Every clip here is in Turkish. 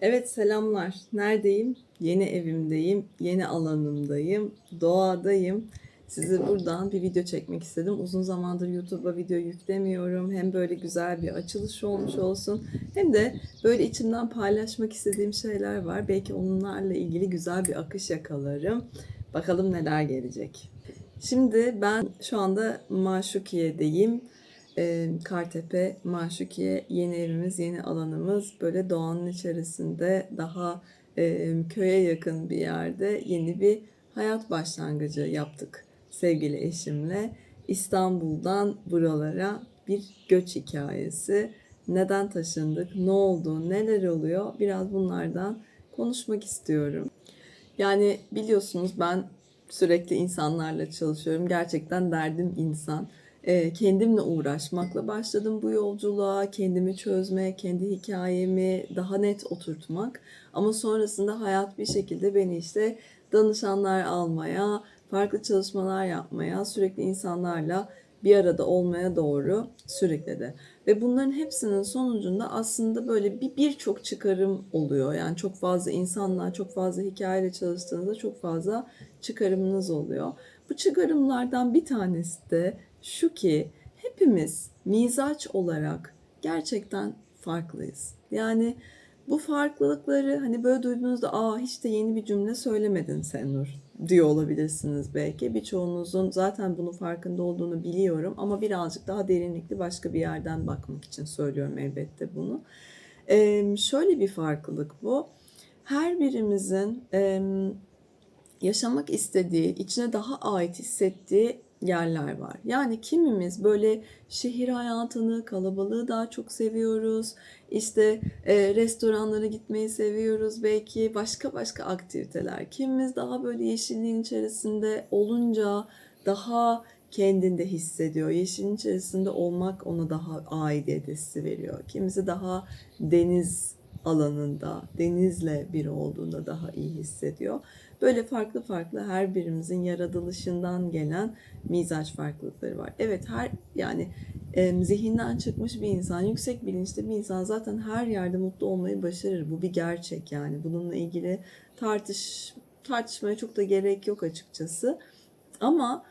Evet selamlar. Neredeyim? Yeni evimdeyim, yeni alanımdayım, doğadayım. Size buradan bir video çekmek istedim. Uzun zamandır YouTube'a video yüklemiyorum. Hem böyle güzel bir açılış olmuş olsun. Hem de böyle içimden paylaşmak istediğim şeyler var. Belki onlarla ilgili güzel bir akış yakalarım. Bakalım neler gelecek. Şimdi ben şu anda Maşukiye'deyim. Ee, Kartepe, Maşukiye yeni evimiz, yeni alanımız böyle doğanın içerisinde daha e, köye yakın bir yerde yeni bir hayat başlangıcı yaptık sevgili eşimle. İstanbul'dan buralara bir göç hikayesi. Neden taşındık, ne oldu, neler oluyor biraz bunlardan konuşmak istiyorum. Yani biliyorsunuz ben sürekli insanlarla çalışıyorum. Gerçekten derdim insan. Ee, kendimle uğraşmakla başladım bu yolculuğa. Kendimi çözmek, kendi hikayemi daha net oturtmak. Ama sonrasında hayat bir şekilde beni işte danışanlar almaya, farklı çalışmalar yapmaya, sürekli insanlarla bir arada olmaya doğru sürükledi. Ve bunların hepsinin sonucunda aslında böyle bir birçok çıkarım oluyor. Yani çok fazla insanla, çok fazla hikayeyle çalıştığınızda çok fazla çıkarımınız oluyor. Bu çıkarımlardan bir tanesi de şu ki hepimiz mizaç olarak gerçekten farklıyız. Yani bu farklılıkları hani böyle duyduğunuzda aa hiç de yeni bir cümle söylemedin sen Nur diyor olabilirsiniz belki. Birçoğunuzun zaten bunun farkında olduğunu biliyorum ama birazcık daha derinlikli başka bir yerden bakmak için söylüyorum elbette bunu. Ee, şöyle bir farklılık bu. Her birimizin e, yaşamak istediği, içine daha ait hissettiği yerler var. Yani kimimiz böyle şehir hayatını, kalabalığı daha çok seviyoruz. İşte e, restoranlara gitmeyi seviyoruz. Belki başka başka aktiviteler. Kimimiz daha böyle yeşilliğin içerisinde olunca daha kendinde hissediyor. Yeşilin içerisinde olmak ona daha aidiyet hissi veriyor. Kimisi daha deniz alanında, denizle bir olduğunda daha iyi hissediyor. Böyle farklı farklı her birimizin yaratılışından gelen mizaç farklılıkları var. Evet her yani e, zihinden çıkmış bir insan, yüksek bilinçli bir insan zaten her yerde mutlu olmayı başarır. Bu bir gerçek yani. Bununla ilgili tartış tartışmaya çok da gerek yok açıkçası. Ama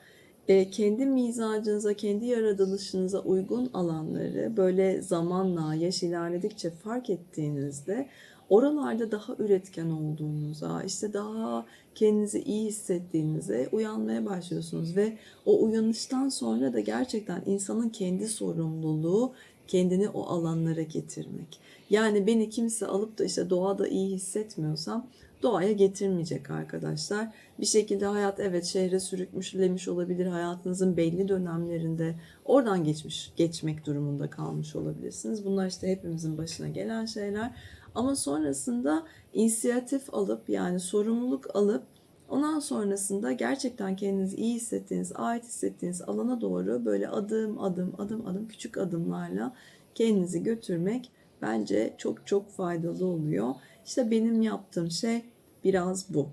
e, kendi mizacınıza, kendi yaratılışınıza uygun alanları böyle zamanla, yaş ilerledikçe fark ettiğinizde oralarda daha üretken olduğunuza, işte daha kendinizi iyi hissettiğinize uyanmaya başlıyorsunuz ve o uyanıştan sonra da gerçekten insanın kendi sorumluluğu kendini o alanlara getirmek. Yani beni kimse alıp da işte doğada iyi hissetmiyorsam doğaya getirmeyecek arkadaşlar. Bir şekilde hayat evet şehre sürükmüşlemiş olabilir. Hayatınızın belli dönemlerinde oradan geçmiş, geçmek durumunda kalmış olabilirsiniz. Bunlar işte hepimizin başına gelen şeyler. Ama sonrasında inisiyatif alıp yani sorumluluk alıp ondan sonrasında gerçekten kendinizi iyi hissettiğiniz, ait hissettiğiniz alana doğru böyle adım adım adım adım küçük adımlarla kendinizi götürmek bence çok çok faydalı oluyor. İşte benim yaptığım şey biraz bu.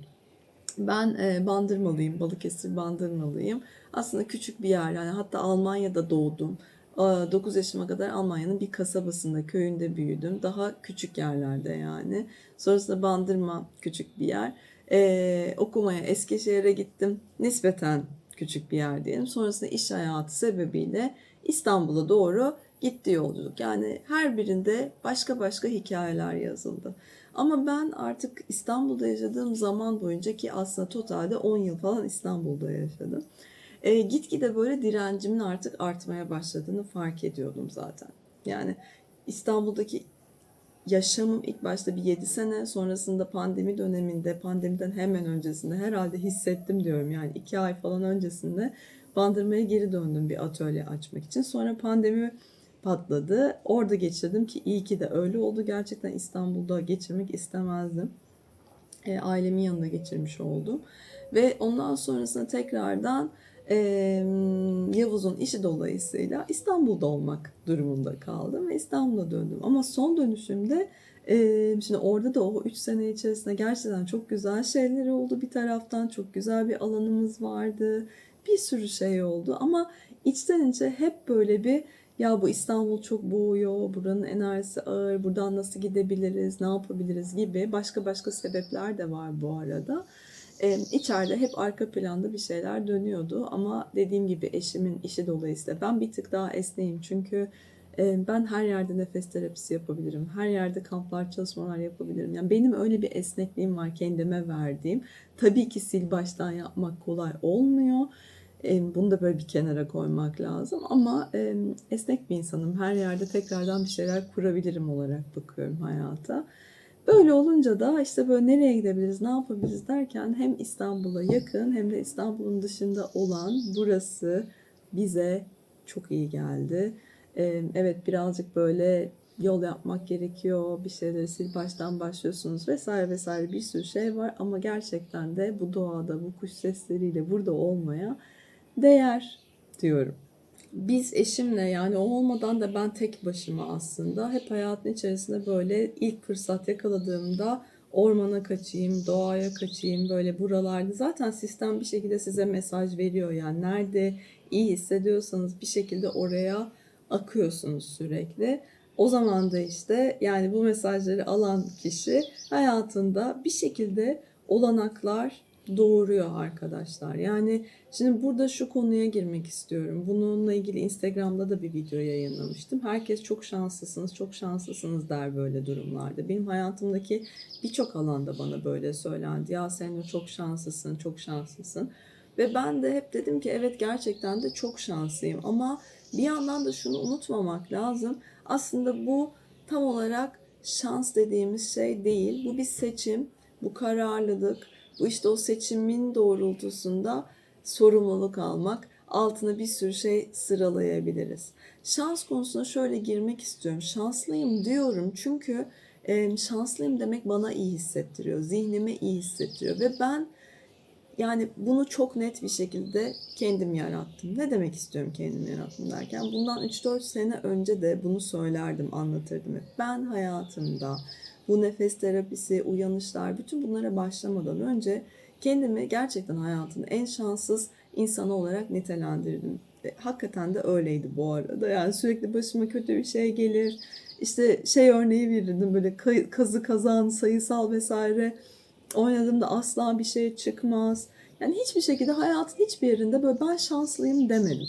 Ben e, Bandırmalıyım, Balıkesir Bandırmalıyım. Aslında küçük bir yer yani hatta Almanya'da doğdum. 9 yaşıma kadar Almanya'nın bir kasabasında, köyünde büyüdüm. Daha küçük yerlerde yani. Sonrasında Bandırma küçük bir yer. Ee, okumaya Eskişehir'e gittim. Nispeten küçük bir yer diyelim. Sonrasında iş hayatı sebebiyle İstanbul'a doğru gitti yolculuk. Yani her birinde başka başka hikayeler yazıldı. Ama ben artık İstanbul'da yaşadığım zaman boyunca ki aslında totalde 10 yıl falan İstanbul'da yaşadım. E, gitgide böyle direncimin artık artmaya başladığını fark ediyordum zaten. Yani İstanbul'daki yaşamım ilk başta bir 7 sene sonrasında pandemi döneminde pandemiden hemen öncesinde herhalde hissettim diyorum yani 2 ay falan öncesinde bandırmaya geri döndüm bir atölye açmak için. Sonra pandemi patladı. Orada geçirdim ki iyi ki de öyle oldu. Gerçekten İstanbul'da geçirmek istemezdim. E, ailemin yanında geçirmiş oldum. Ve ondan sonrasında tekrardan e, Yavuz'un işi dolayısıyla İstanbul'da olmak durumunda kaldım ve İstanbul'a döndüm. Ama son dönüşümde e, şimdi orada da o 3 sene içerisinde gerçekten çok güzel şeyler oldu bir taraftan. Çok güzel bir alanımız vardı. Bir sürü şey oldu ama içten içe hep böyle bir ya bu İstanbul çok boğuyor, buranın enerjisi ağır, buradan nasıl gidebiliriz, ne yapabiliriz gibi başka başka sebepler de var bu arada. Ee, içeride hep arka planda bir şeyler dönüyordu ama dediğim gibi eşimin işi dolayısıyla ben bir tık daha esneyim çünkü e, ben her yerde nefes terapisi yapabilirim. Her yerde kamplar, çalışmalar yapabilirim. Yani benim öyle bir esnekliğim var kendime verdiğim. Tabii ki sil baştan yapmak kolay olmuyor. E, Bunu da böyle bir kenara koymak lazım. Ama e, esnek bir insanım. Her yerde tekrardan bir şeyler kurabilirim olarak bakıyorum hayata. Böyle olunca da işte böyle nereye gidebiliriz, ne yapabiliriz derken hem İstanbul'a yakın hem de İstanbul'un dışında olan burası bize çok iyi geldi. Evet birazcık böyle yol yapmak gerekiyor, bir şeyleri sil baştan başlıyorsunuz vesaire vesaire bir sürü şey var ama gerçekten de bu doğada, bu kuş sesleriyle burada olmaya değer diyorum. Biz eşimle yani o olmadan da ben tek başıma aslında hep hayatın içerisinde böyle ilk fırsat yakaladığımda ormana kaçayım, doğaya kaçayım böyle buralarda zaten sistem bir şekilde size mesaj veriyor yani nerede iyi hissediyorsanız bir şekilde oraya akıyorsunuz sürekli. O zaman da işte yani bu mesajları alan kişi hayatında bir şekilde olanaklar doğuruyor arkadaşlar. Yani şimdi burada şu konuya girmek istiyorum. Bununla ilgili Instagram'da da bir video yayınlamıştım. Herkes çok şanslısınız, çok şanslısınız der böyle durumlarda. Benim hayatımdaki birçok alanda bana böyle söylendi. Ya sen çok şanslısın, çok şanslısın. Ve ben de hep dedim ki evet gerçekten de çok şanslıyım ama bir yandan da şunu unutmamak lazım. Aslında bu tam olarak şans dediğimiz şey değil. Bu bir seçim, bu kararlılık, işte o seçimin doğrultusunda sorumluluk almak. Altına bir sürü şey sıralayabiliriz. Şans konusuna şöyle girmek istiyorum. Şanslıyım diyorum çünkü şanslıyım demek bana iyi hissettiriyor. Zihnime iyi hissettiriyor ve ben yani bunu çok net bir şekilde kendim yarattım. Ne demek istiyorum kendim yarattım derken bundan 3-4 sene önce de bunu söylerdim, anlatırdım. hep. Ben hayatımda bu nefes terapisi, uyanışlar, bütün bunlara başlamadan önce kendimi gerçekten hayatın en şanssız insanı olarak nitelendirdim. Ve hakikaten de öyleydi bu arada. Yani sürekli başıma kötü bir şey gelir. İşte şey örneği verirdim böyle kazı kazan, sayısal vesaire oynadığımda asla bir şey çıkmaz. Yani hiçbir şekilde hayatın hiçbir yerinde böyle ben şanslıyım demedim.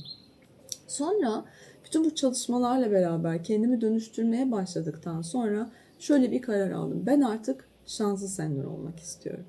Sonra bütün bu çalışmalarla beraber kendimi dönüştürmeye başladıktan sonra şöyle bir karar aldım. Ben artık şanslı senyor olmak istiyorum.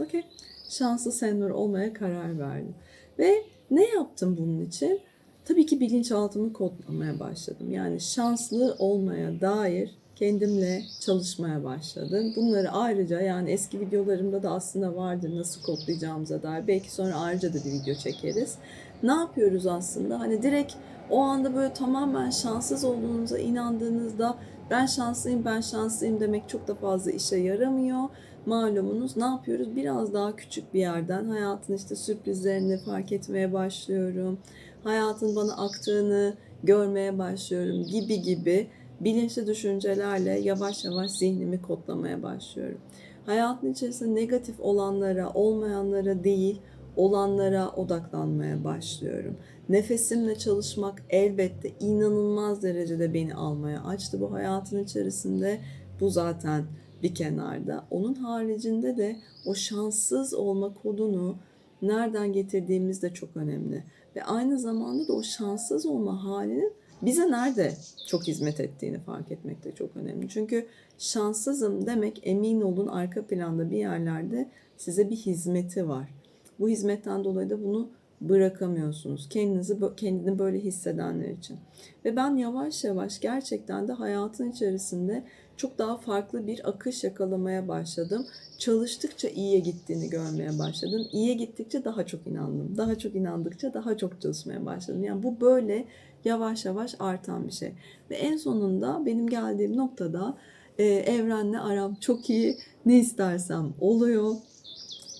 Okey. Şanslı senyor olmaya karar verdim. Ve ne yaptım bunun için? Tabii ki bilinçaltımı kodlamaya başladım. Yani şanslı olmaya dair kendimle çalışmaya başladım. Bunları ayrıca yani eski videolarımda da aslında vardır nasıl kodlayacağımıza dair. Belki sonra ayrıca da bir video çekeriz. Ne yapıyoruz aslında? Hani direkt o anda böyle tamamen şanssız olduğunuza inandığınızda ben şanslıyım, ben şanslıyım demek çok da fazla işe yaramıyor. Malumunuz ne yapıyoruz? Biraz daha küçük bir yerden hayatın işte sürprizlerini fark etmeye başlıyorum. Hayatın bana aktığını görmeye başlıyorum gibi gibi bilinçli düşüncelerle yavaş yavaş zihnimi kodlamaya başlıyorum. Hayatın içerisinde negatif olanlara, olmayanlara değil, olanlara odaklanmaya başlıyorum. Nefesimle çalışmak elbette inanılmaz derecede beni almaya açtı bu hayatın içerisinde. Bu zaten bir kenarda. Onun haricinde de o şanssız olma kodunu nereden getirdiğimiz de çok önemli. Ve aynı zamanda da o şanssız olma halinin bize nerede çok hizmet ettiğini fark etmek de çok önemli. Çünkü şanssızım demek emin olun arka planda bir yerlerde size bir hizmeti var. Bu hizmetten dolayı da bunu bırakamıyorsunuz. Kendinizi kendini böyle hissedenler için. Ve ben yavaş yavaş gerçekten de hayatın içerisinde çok daha farklı bir akış yakalamaya başladım. Çalıştıkça iyiye gittiğini görmeye başladım. İyiye gittikçe daha çok inandım. Daha çok inandıkça daha çok çalışmaya başladım. Yani bu böyle yavaş yavaş artan bir şey. Ve en sonunda benim geldiğim noktada e, evrenle aram çok iyi. Ne istersem oluyor.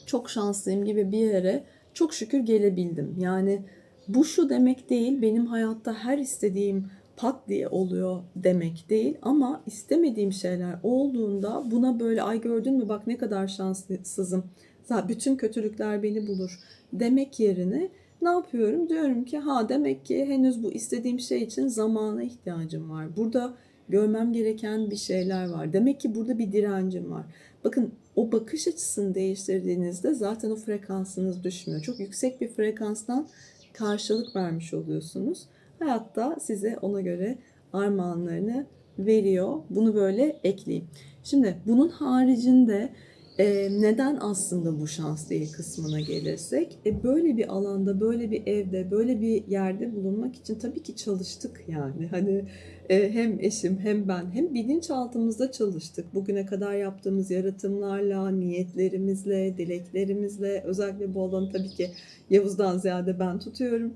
Çok şanslıyım gibi bir yere çok şükür gelebildim. Yani bu şu demek değil benim hayatta her istediğim pat diye oluyor demek değil ama istemediğim şeyler olduğunda buna böyle ay gördün mü bak ne kadar şanslısızım. Zaten bütün kötülükler beni bulur demek yerine ne yapıyorum? Diyorum ki ha demek ki henüz bu istediğim şey için zamana ihtiyacım var. Burada görmem gereken bir şeyler var. Demek ki burada bir direncim var. Bakın o bakış açısını değiştirdiğinizde zaten o frekansınız düşmüyor. Çok yüksek bir frekanstan karşılık vermiş oluyorsunuz. Hayatta size ona göre armağanlarını veriyor. Bunu böyle ekleyin. Şimdi bunun haricinde e, neden aslında bu şans değil kısmına gelirsek, e, böyle bir alanda, böyle bir evde, böyle bir yerde bulunmak için tabii ki çalıştık yani. Hani e, hem eşim hem ben hem bilinçaltımızda çalıştık. Bugüne kadar yaptığımız yaratımlarla, niyetlerimizle, dileklerimizle, özellikle bu alanı tabii ki Yavuz'dan ziyade ben tutuyorum.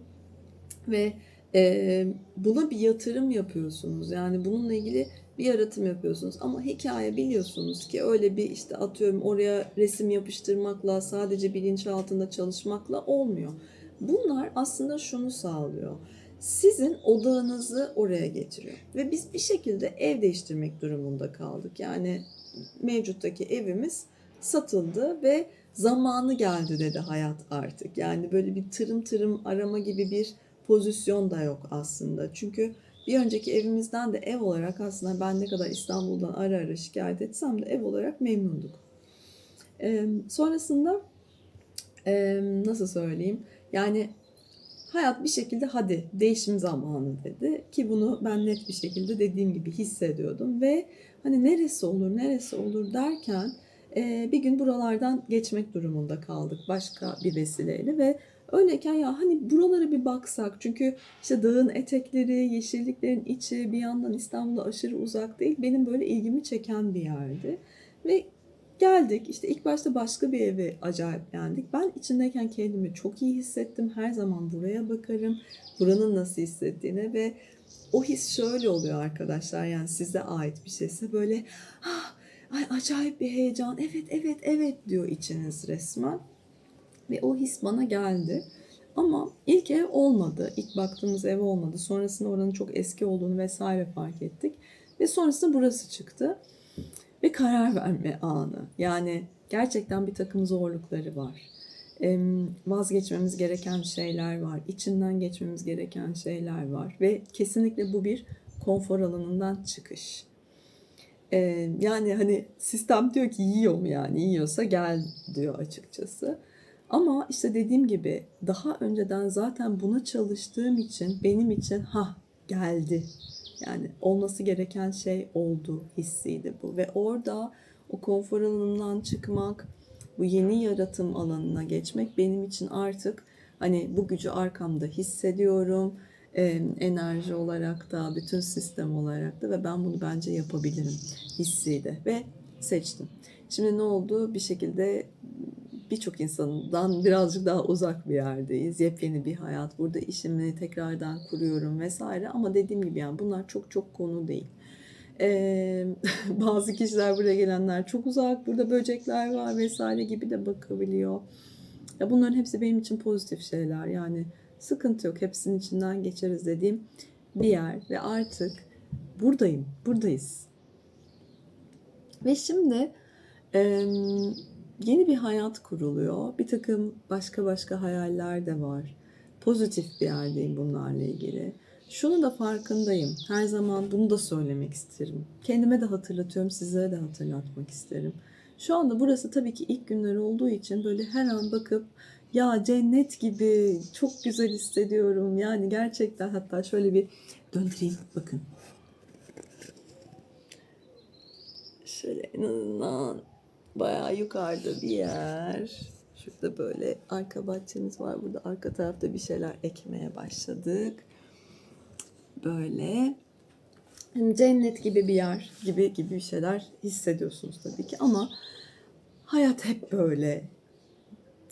Ve e, buna bir yatırım yapıyorsunuz. Yani bununla ilgili bir yaratım yapıyorsunuz. Ama hikaye biliyorsunuz ki öyle bir işte atıyorum oraya resim yapıştırmakla sadece bilinçaltında çalışmakla olmuyor. Bunlar aslında şunu sağlıyor. Sizin odağınızı oraya getiriyor. Ve biz bir şekilde ev değiştirmek durumunda kaldık. Yani mevcuttaki evimiz satıldı ve zamanı geldi dedi hayat artık. Yani böyle bir tırım tırım arama gibi bir pozisyon da yok aslında. Çünkü bir önceki evimizden de ev olarak aslında ben ne kadar İstanbul'dan ara ara şikayet etsem de ev olarak memnunduk. Ee, sonrasında e, nasıl söyleyeyim? Yani hayat bir şekilde hadi değişim zamanı dedi ki bunu ben net bir şekilde dediğim gibi hissediyordum ve hani neresi olur neresi olur derken e, bir gün buralardan geçmek durumunda kaldık başka bir vesileyle ve Öyleyken ya hani buralara bir baksak çünkü işte dağın etekleri, yeşilliklerin içi bir yandan İstanbul'a aşırı uzak değil. Benim böyle ilgimi çeken bir yerdi. Ve geldik işte ilk başta başka bir eve acayip beğendik. Ben içindeyken kendimi çok iyi hissettim. Her zaman buraya bakarım. Buranın nasıl hissettiğine ve o his şöyle oluyor arkadaşlar yani size ait bir şeyse böyle ah, ay, acayip bir heyecan evet evet evet diyor içiniz resmen. Ve o his bana geldi. Ama ilk ev olmadı. İlk baktığımız ev olmadı. Sonrasında oranın çok eski olduğunu vesaire fark ettik. Ve sonrasında burası çıktı. Ve karar verme anı. Yani gerçekten bir takım zorlukları var. Vazgeçmemiz gereken şeyler var. İçinden geçmemiz gereken şeyler var. Ve kesinlikle bu bir konfor alanından çıkış. Yani hani sistem diyor ki yiyor mu yani? Yiyorsa gel diyor açıkçası. Ama işte dediğim gibi daha önceden zaten buna çalıştığım için benim için ha geldi. Yani olması gereken şey oldu hissiydi bu. Ve orada o konfor alanından çıkmak, bu yeni yaratım alanına geçmek benim için artık hani bu gücü arkamda hissediyorum. Enerji olarak da, bütün sistem olarak da ve ben bunu bence yapabilirim hissiydi. Ve seçtim. Şimdi ne oldu? Bir şekilde birçok insandan birazcık daha uzak bir yerdeyiz. Yepyeni bir hayat. Burada işimi tekrardan kuruyorum vesaire. Ama dediğim gibi yani bunlar çok çok konu değil. Ee, bazı kişiler buraya gelenler çok uzak. Burada böcekler var vesaire gibi de bakabiliyor. Ya bunların hepsi benim için pozitif şeyler. Yani sıkıntı yok. Hepsinin içinden geçeriz dediğim bir yer ve artık buradayım. Buradayız. Ve şimdi e, yeni bir hayat kuruluyor. Bir takım başka başka hayaller de var. Pozitif bir yerdeyim bunlarla ilgili. Şunu da farkındayım. Her zaman bunu da söylemek isterim. Kendime de hatırlatıyorum, sizlere de hatırlatmak isterim. Şu anda burası tabii ki ilk günler olduğu için böyle her an bakıp ya cennet gibi çok güzel hissediyorum. Yani gerçekten hatta şöyle bir döndüreyim bakın. Şöyle azından bayağı yukarıda bir yer. Şurada böyle arka bahçemiz var. Burada arka tarafta bir şeyler ekmeye başladık. Böyle hani cennet gibi bir yer gibi gibi bir şeyler hissediyorsunuz tabii ki ama hayat hep böyle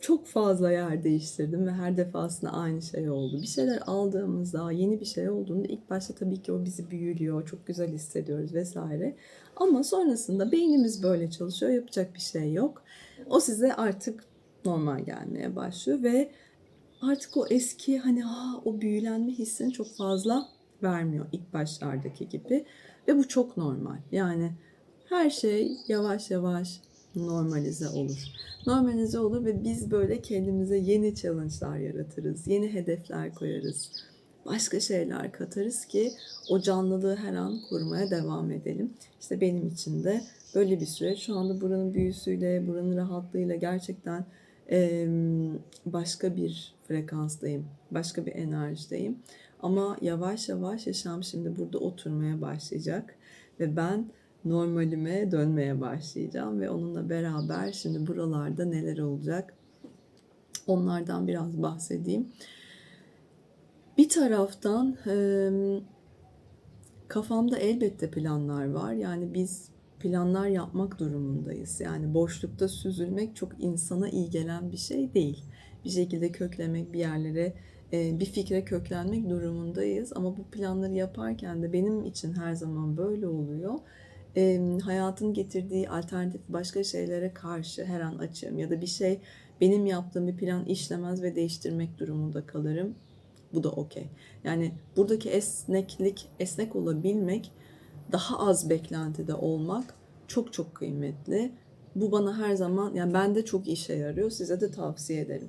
çok fazla yer değiştirdim ve her defasında aynı şey oldu. Bir şeyler aldığımızda, yeni bir şey olduğunda ilk başta tabii ki o bizi büyülüyor, çok güzel hissediyoruz vesaire. Ama sonrasında beynimiz böyle çalışıyor, yapacak bir şey yok. O size artık normal gelmeye başlıyor ve artık o eski hani ha o büyülenme hissini çok fazla vermiyor ilk başlardaki gibi ve bu çok normal. Yani her şey yavaş yavaş normalize olur. Normalize olur ve biz böyle kendimize yeni challenge'lar yaratırız. Yeni hedefler koyarız. Başka şeyler katarız ki o canlılığı her an korumaya devam edelim. İşte benim için de böyle bir süreç. Şu anda buranın büyüsüyle, buranın rahatlığıyla gerçekten başka bir frekanstayım. Başka bir enerjideyim. Ama yavaş yavaş yaşam şimdi burada oturmaya başlayacak. Ve ben normalime dönmeye başlayacağım. Ve onunla beraber şimdi buralarda neler olacak onlardan biraz bahsedeyim. Bir taraftan kafamda elbette planlar var. Yani biz planlar yapmak durumundayız. Yani boşlukta süzülmek çok insana iyi gelen bir şey değil. Bir şekilde köklemek, bir yerlere, e, bir fikre köklenmek durumundayız. Ama bu planları yaparken de benim için her zaman böyle oluyor. E, hayatın getirdiği alternatif başka şeylere karşı her an açığım ya da bir şey benim yaptığım bir plan işlemez ve değiştirmek durumunda kalırım. Bu da okey. Yani buradaki esneklik, esnek olabilmek, daha az beklentide olmak çok çok kıymetli. Bu bana her zaman, yani bende çok işe yarıyor. Size de tavsiye ederim.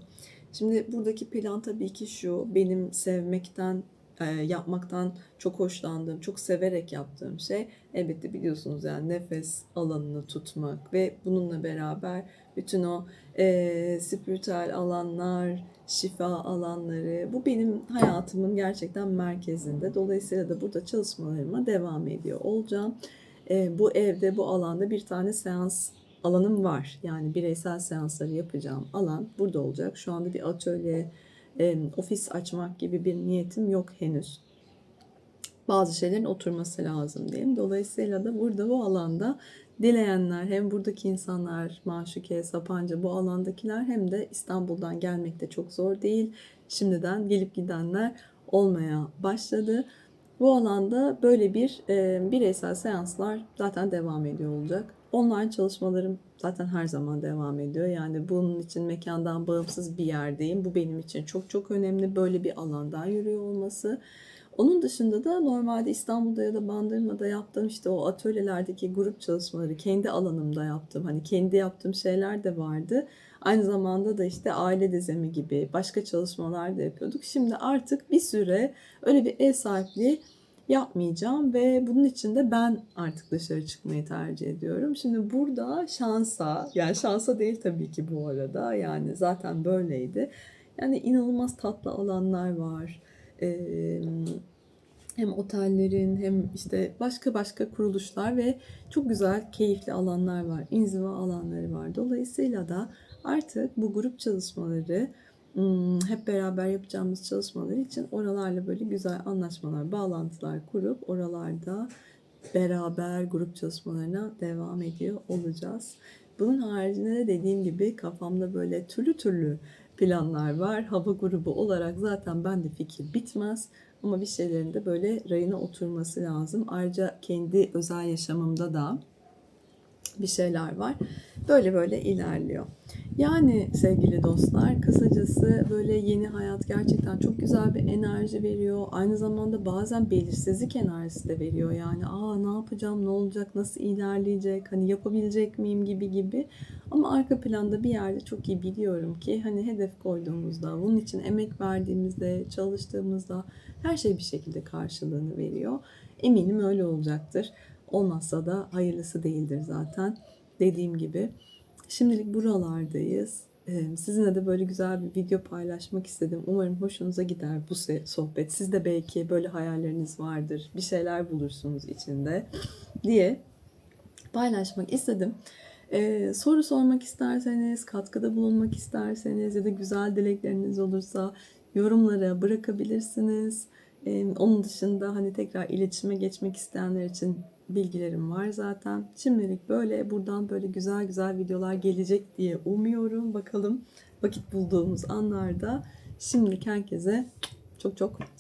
Şimdi buradaki plan tabii ki şu, benim sevmekten, yapmaktan çok hoşlandığım, çok severek yaptığım şey elbette biliyorsunuz yani nefes alanını tutmak ve bununla beraber bütün o e, spiritüel alanlar, şifa alanları bu benim hayatımın gerçekten merkezinde. Dolayısıyla da burada çalışmalarıma devam ediyor olacağım. E, bu evde, bu alanda bir tane seans alanım var. Yani bireysel seansları yapacağım alan burada olacak. Şu anda bir atölye, ofis açmak gibi bir niyetim yok henüz. Bazı şeylerin oturması lazım diyeyim. Dolayısıyla da burada bu alanda dileyenler hem buradaki insanlar Maşuke, Sapanca bu alandakiler hem de İstanbul'dan gelmek de çok zor değil. Şimdiden gelip gidenler olmaya başladı. Bu alanda böyle bir e, bireysel seanslar zaten devam ediyor olacak. Online çalışmalarım zaten her zaman devam ediyor. Yani bunun için mekandan bağımsız bir yerdeyim. Bu benim için çok çok önemli. Böyle bir alandan yürüyor olması. Onun dışında da normalde İstanbul'da ya da Bandırma'da yaptığım işte o atölyelerdeki grup çalışmaları kendi alanımda yaptım. Hani kendi yaptığım şeyler de vardı. Aynı zamanda da işte aile dizemi gibi başka çalışmalar da yapıyorduk. Şimdi artık bir süre öyle bir ev sahipliği yapmayacağım ve bunun için de ben artık dışarı çıkmayı tercih ediyorum. Şimdi burada şansa, yani şansa değil tabii ki bu arada yani zaten böyleydi. Yani inanılmaz tatlı alanlar var. Ee, hem otellerin hem işte başka başka kuruluşlar ve çok güzel keyifli alanlar var. İnziva alanları var. Dolayısıyla da artık bu grup çalışmaları hep beraber yapacağımız çalışmalar için oralarla böyle güzel anlaşmalar, bağlantılar kurup oralarda beraber grup çalışmalarına devam ediyor olacağız. Bunun haricinde de dediğim gibi kafamda böyle türlü türlü planlar var. Hava grubu olarak zaten bende fikir bitmez. Ama bir şeylerin de böyle rayına oturması lazım. Ayrıca kendi özel yaşamımda da bir şeyler var. Böyle böyle ilerliyor. Yani sevgili dostlar kısacası böyle yeni hayat gerçekten çok güzel bir enerji veriyor. Aynı zamanda bazen belirsizlik enerjisi de veriyor. Yani aa ne yapacağım, ne olacak, nasıl ilerleyecek, hani yapabilecek miyim gibi gibi. Ama arka planda bir yerde çok iyi biliyorum ki hani hedef koyduğumuzda, bunun için emek verdiğimizde, çalıştığımızda her şey bir şekilde karşılığını veriyor. Eminim öyle olacaktır. Olmazsa da hayırlısı değildir zaten. Dediğim gibi şimdilik buralardayız. Sizinle de böyle güzel bir video paylaşmak istedim. Umarım hoşunuza gider bu sohbet. Siz de belki böyle hayalleriniz vardır. Bir şeyler bulursunuz içinde diye paylaşmak istedim. Ee, soru sormak isterseniz, katkıda bulunmak isterseniz ya da güzel dilekleriniz olursa yorumlara bırakabilirsiniz. Ee, onun dışında hani tekrar iletişime geçmek isteyenler için bilgilerim var zaten. Şimdilik böyle buradan böyle güzel güzel videolar gelecek diye umuyorum. Bakalım vakit bulduğumuz anlarda. Şimdilik herkese çok çok sevgiler.